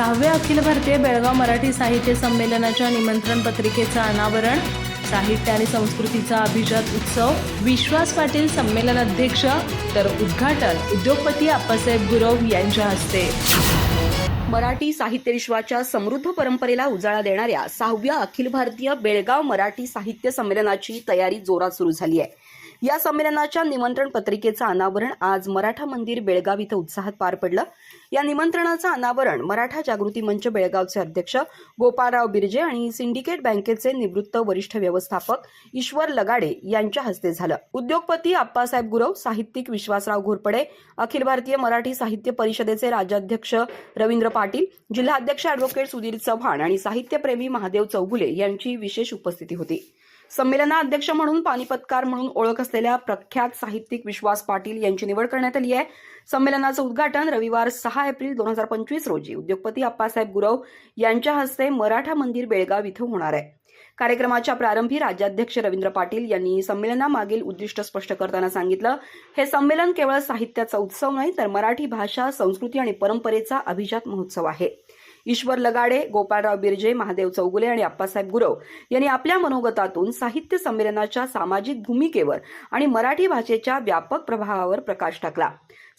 सहाव्या अखिल भारतीय बेळगाव मराठी साहित्य संमेलनाच्या निमंत्रण पत्रिकेचं अनावरण. साहित्य आणि संस्कृतीचा अभिजात उत्सव. विश्वास पाटील संमेलन अध्यक्ष तर उद्घाटन उद्योगपती आप्पासाहेब गुरव यांच्या हस्ते. मराठी साहित्य विश्वाच्या समृद्ध परंपरेला उजाळा देणाऱ्या सहाव्या अखिल भारतीय बेळगाव मराठी साहित्य संमेलनाची तयारी जोरात सुरू झाली आहे. या संमेलनाच्या निमंत्रण पत्रिकेचं अनावरण आज मराठा मंदिर बेळगाव इथं उत्साहात पार पडलं. या निमंत्रणाचं अनावरण मराठा जागृती मंच बेळगावचे अध्यक्ष गोपाळराव बिर्जे आणि सिंडिकेट बँकेचे निवृत्त वरिष्ठ व्यवस्थापक ईश्वर लगाडे यांच्या हस्ते झालं. उद्योगपती आप्पासाहेब गुरव साहित्यिक विश्वासराव घोरपडे अखिल भारतीय मराठी साहित्य परिषदेचे राज्याध्यक्ष रवींद्र पाटील जिल्हाध्यक्ष अॅडव्होकेट सुधीर चव्हाण आणि साहित्यप्रेमी महादेव चौगुले यांची विशेष उपस्थिती होती. संमेलनाध्यक्ष म्हणून पानिपतकार म्हणून ओळख असलेल्या प्रख्यात साहित्यिक विश्वास पाटील यांची निवड करण्यात आली आहे. संमेलनाचं उद्घाटन रविवार सहा एप्रिल दोन हजार पंचवीस रोजी उद्योगपती आप्पासाहेब गुरव यांच्या हस्ते मराठा मंदिर बेळगाव इथं होणार आहे. कार्यक्रमाच्या प्रारंभी राज्याध्यक्ष रवींद्र पाटील यांनी संमेलनामागील उद्दिष्ट स्पष्ट करताना सांगितलं हे संमेलन केवळ साहित्याचा उत्सव नाही तर मराठी भाषा संस्कृती आणि परंपरेचा अभिजात महोत्सव आहे. ईश्वर लगाडे गोपाळराव बिर्जे महादेव चौगुले आणि आप्पासाहेब गुरव यांनी आपल्या मनोगतातून साहित्य संमेलनाच्या सामाजिक भूमिकेवर आणि मराठी भाषेच्या व्यापक प्रभावावर प्रकाश टाकला.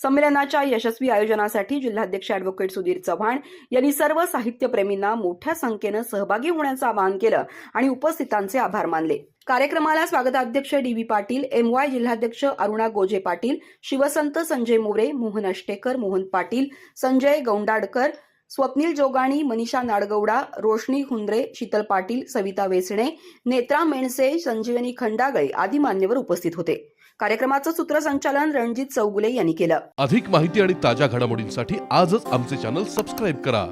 संमेलनाच्या यशस्वी आयोजनासाठी जिल्हाध्यक्ष अॅडव्होकेट सुधीर चव्हाण यांनी सर्व साहित्यप्रेमींना मोठ्या संख्येनं सहभागी होण्याचं आवाहन केलं आणि उपस्थितांचे आभार मानले. कार्यक्रमाला स्वागताध्यक्ष D V Patil M Y जिल्हाध्यक्ष अरुणा गोजे पाटील शिवसंत संजय मोरे मोहन अष्टेकर मोहन पाटील संजय गौंडाडकर स्वप्नील जोगाणी मनीषा नाडगौडा रोशनी हुंद्रे शीतल पाटील सविता वेसणे नेत्रा मेणसे संजीवनी खंडागळे आदी मान्यवर उपस्थित होते. कार्यक्रमाचं सूत्रसंचालन रणजित चौगुले यांनी केलं. अधिक माहिती आणि ताज्या घडामोडींसाठी आजच आमचे चॅनल सबस्क्राईब करा.